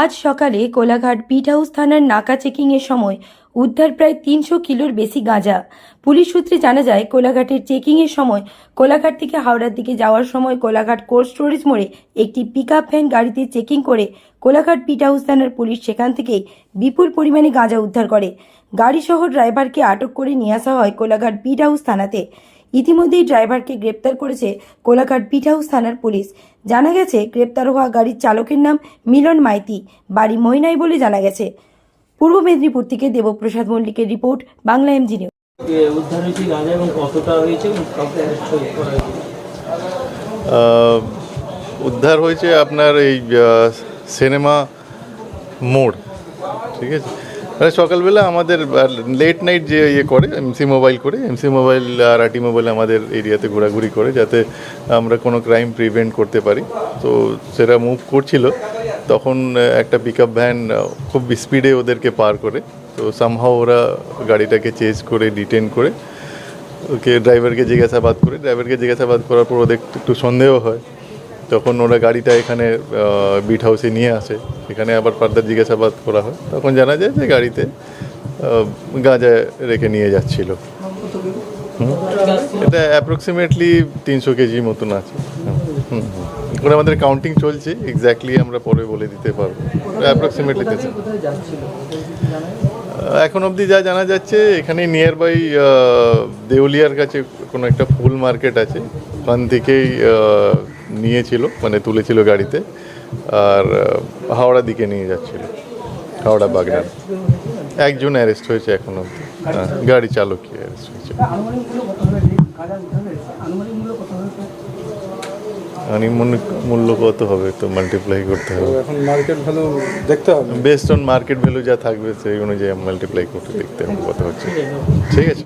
আজ সকালে Kolaghat bit house থানার নাকা চেকিংয়ের সময় উদ্ধার প্রায় তিনশো কিলোর বেশি গাঁজা। পুলিশ সূত্রে জানা যায়, কোলাঘাটের চেকিংয়ের সময় কোলাঘাট থেকে হাওড়ার দিকে যাওয়ার সময় কোলাঘাট কোল্ড স্টোরেজ মোড়ে একটি পিকআপ ভ্যান গাড়িতে চেকিং করে কোলাঘাট পিট হাউস থানার পুলিশ সেখান থেকে বিপুল পরিমাণে গাঁজা উদ্ধার করে। গাড়িসহ ড্রাইভারকে আটক করে নিয়ে আসা হয় কোলাঘাট বিট হাউস থানাতে। ইতিমধ্যেই ড্রাইভারকে গ্রেপ্তার করেছে কোলাঘাট হাউস থানার পুলিশ। জানা গেছে গ্রেপ্তার হওয়া গাড়ির চালকের নাম মিলন মাইতি বাড়ি ময়নাই বলে জানা গেছে। পূর্ব মেদিনীপুর থেকে দেবপ্রসাদ মল্লিকের রিপোর্ট বাংলা এমজি নিউজ। উদ্ধার হয়েছে গাঁজা এবং কতটা উদ্ধার আপনার এই সিনেমা মোড় ঠিক আছে? সকালবেলা আমাদের লেট নাইট যে ইয়ে করে এমসি মোবাইল করে এমসি মোবাইল আর আটি মোবাইল আমাদের এরিয়াতে ঘোরাঘুরি করে, যাতে আমরা কোনো ক্রাইম প্রিভেন্ট করতে পারি। তো সেটা মুভ করছিল। তখন একটা পিক ভ্যান খুব স্পিডে ওদেরকে পার করে। তো সামহাও ওরা গাড়িটাকে চেজ করে ডিটেন করে, ওকে ড্রাইভারকে জিজ্ঞাসাবাদ করে। ড্রাইভারকে জিজ্ঞাসাবাদ করার পর ওদের একটু সন্দেহ হয়। তখন ওরা গাড়িটা এখানে বিট হাউসে নিয়ে আসে। এখানে আবার ফার্দার জিজ্ঞাসাবাদ করা হয়। তখন জানা যায় যে গাড়িতে গাঁজা রেখে নিয়ে যাচ্ছিল। এটা অ্যাপ্রক্সিমেটলি তিনশো কেজি মতন আছে। হুম হুম। আমাদের কাউন্টিং চলছে এক্স্যাক্টলি আমরা পরে বলে দিতে পারব। অ্যাপ্রক্সিমেটলি তিনশো। এখন অবধি যা জানা যাচ্ছে, এখানে নিয়ার বাই দেউলিয়ার কাছে কোনো একটা ফুল মার্কেট আছে। ওখান থেকেই নিয়েছিল মানে তুলেছিল গাড়িতে আর হাওড়া দিকে নিয়ে যাচ্ছিল হাওড়া বাগনান একজন অ্যারেস্ট হয়েছে এখন অবধি। হ্যাঁ, গাড়ি চালকই অ্যারেস্ট হয়েছে। আনুমানিক মূল্য কত হবে? তো মাল্টিপ্লাই করতে হবে। এখন মার্কেট ভ্যালু দেখতে হবে। বেস্ট অন মার্কেট ভ্যালু যা থাকবে সেই অনুযায়ী মাল্টিপ্লাই করতে দেখতে হবে কত হচ্ছে। ঠিক আছে।